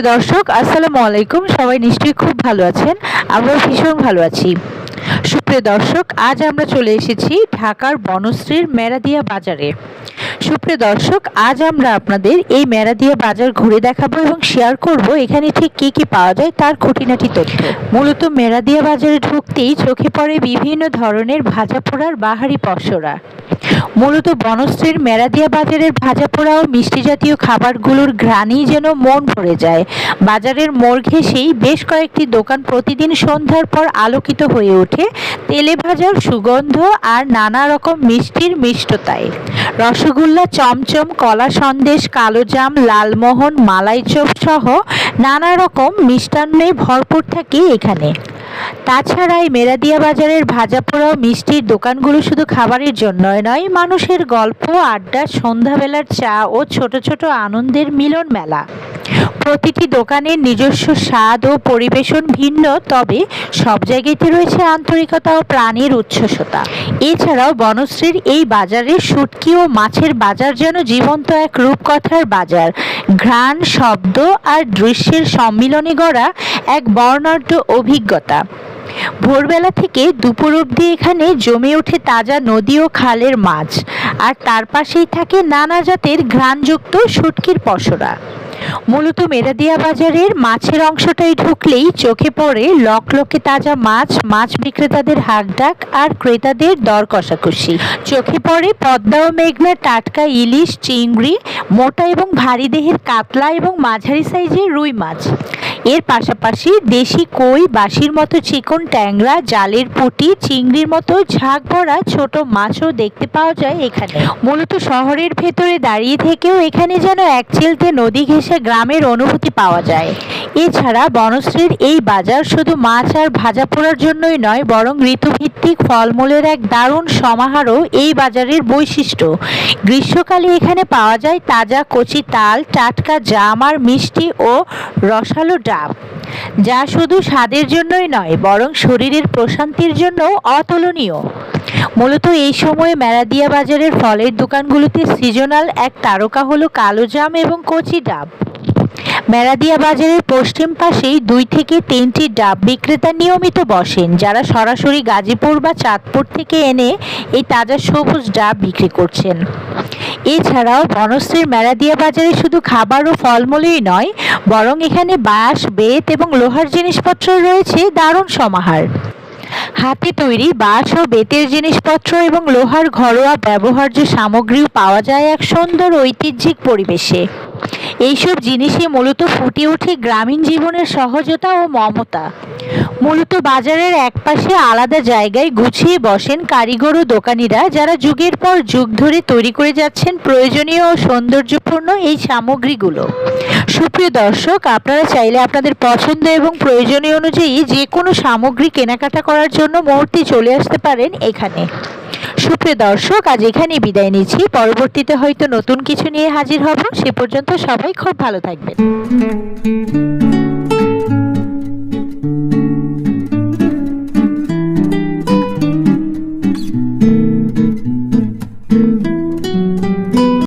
সুপ্রিয় দর্শক, আসসালামু আলাইকুম। সবাই নিশ্চয়ই খুব ভালো আছেন। আমরা ভীষণ ভালো আছি। সুপ্রিয় দর্শক, আজ আমরা চলে এসেছি ঢাকার বনশ্রীর মেরাদিয়া বাজারে। সুপ্রিয় দর্শক, আজ আমরা আপনাদের এই মেরাদিয়া বাজার ঘুরে দেখাবো এবং শেয়ার করব এখানে ঠিক কী কী পাওয়া যায় তার খুঁটিনাটি তথ্য। মূলত মেরাদিয়া বাজারে ঢুকতেই চোখে পড়ে বিভিন্ন ধরনের ভাজা পোড়ার বাহারি পসরা। মূলত বনশ্রীর মেরাদিয়া বাজারের ভাজা পোড়া ও মিষ্টি জাতীয় খাবারগুলোর ঘ্রাণেই যেন মন ভরে যায়। বাজারের মোড় ঘেঁষেই বেশ কয়েকটি দোকান প্রতিদিন সন্ধ্যার পর আলোকিত হয়ে ওঠে তেলে ভাজার সুগন্ধ আর নানা রকম মিষ্টির মিষ্টতায়। রসগোল্লা চমচম, কলা সন্দেশ, কালোজাম, লালমোহন, মালাই চপ সহ নানা রকম মিষ্টান্নে ভরপুর থাকে এখানে। তাছাড়া এই মেরাদিয়া বাজারের ভাজা পোড়া মিষ্টির দোকানগুলো শুধু খাবারের জন্য নয়, মানুষের গল্প, আড্ডা, সন্ধ্যাবেলার চা ও ছোট ছোট আনন্দের মিলন মেলা প্রতিটি দোকানের নিজস্ব স্বাদ ও পরিবেশন ভিন্ন, তবে সব জায়গাতে রয়েছে আন্তরিকতা ও প্রাণীর উচ্ছ্বসতা। এছাড়াও বনশ্রীর এই বাজারে শুটকি ও মাছের বাজার যেন জীবন্ত এক রূপকথার বাজার। ঘ্রাণ, শব্দ আর দৃশ্যের সম্মিলনে গড়া এক বর্ণাঢ্য অভিজ্ঞতা। ভোরবেলা থেকে দুপুর অবধি এখানে জমে ওঠে তাজা নদী ও খালের মাছ, আর তার পাশেই থাকে নানা জাতের ঘ্রাণযুক্ত শুটকির পসরা। মূলত মেরাদিয়া বাজারের মাছের অংশটাই ঢুকলেই চোখে পড়ে লক লকে তাজা মাছ মাছ বিক্রেতাদের হাঁকডাক আর ক্রেতাদের দর কষাকষি। চোখে পড়ে পদ্মা ও মেঘলা টাটকা ইলিশ, চিংড়ি, মোটা এবং ভারী দেহের কাতলা এবং মাঝারি সাইজের রুই মাছ। এর পাশাপাশি দেশি কই, বাঁশির মতো চিকন ট্যাংরা, জালের পুটি, চিংড়ির মতো ঝাঁক ভরা ছোট মাছও দেখতে পাওয়া যায় এখানে। মূলত শহরের ভেতরে দাঁড়িয়ে থেকেও এখানে যেন এক চিলতে নদী ঘেঁষে গ্রামের অনুভূতি পাওয়া যায়। এছাড়া বনশ্রীর এই বাজার শুধু মাছ আর ভাজা পোড়ার জন্যই নয়, বরং ঋতুভিত্তিক ফলমূলের এক দারুণ সমাহারও এই বাজারের বৈশিষ্ট্য। গ্রীষ্মকালে এখানে পাওয়া যায় তাজা কচি তাল, টাটকা জাম আর মিষ্টি ও রসালো ডাব, যা শুধু স্বাদের জন্যই নয়, বরং শরীরের প্রশান্তির জন্যও অতুলনীয়। মূলত এই সময়ে মেরাদিয়া বাজারের ফলের দোকানগুলোতে সিজনাল এক তারকা হলো কালো জাম এবং কচি ডাব। মেরাদিয়া বাজারের পশ্চিম পাশেই দুই থেকে তিনটি ডাব বিক্রেতা নিয়মিত বসেন, যারা সরাসরি গাজীপুর বা চাঁদপুর থেকে এনে এই তাজা সবুজ ডাব বিক্রি করছেন। এছাড়াও বনশ্রীর মেরাদিয়া বাজারে শুধু খাবার ও ফলমূলই নয়, বরং এখানে বাঁশ, বেত এবং লোহার জিনিসপত্র রয়েছে দারুণ সমাহার। হাতে তৈরি বাঁশ ও বেতের জিনিসপত্র এবং লোহার ঘরোয়া ব্যবহার্য সামগ্রীও পাওয়া যায় এক সুন্দর ঐতিহ্যিক পরিবেশে। এইসব জিনিসে মূলত ফুটে ওঠে গ্রামীণ জীবনের সহজতা ও মমতা। মূলত বাজারের একপাশে আলাদা জায়গায় গুছিয়ে বসেন কারিগর ও দোকানিরা যারা যুগের পর যুগ ধরে তৈরি করে যাচ্ছেন প্রয়োজনীয় ও সৌন্দর্যপূর্ণ এই সামগ্রীগুলো। সুপ্রিয় দর্শক, আপনারা চাইলে আপনাদের পছন্দ এবং প্রয়োজনীয় অনুযায়ী যে কোনো সামগ্রী কেনাকাটা করার জন্য মুহূর্তে চলে আসতে পারেন এখানে। সুপ্রিয় দর্শক, আজ এখানে বিদায় নিচ্ছি। পরবর্তীতে হয়তো নতুন কিছু নিয়ে হাজির হব। সে পর্যন্ত সবাই খুব ভালো থাকবেন।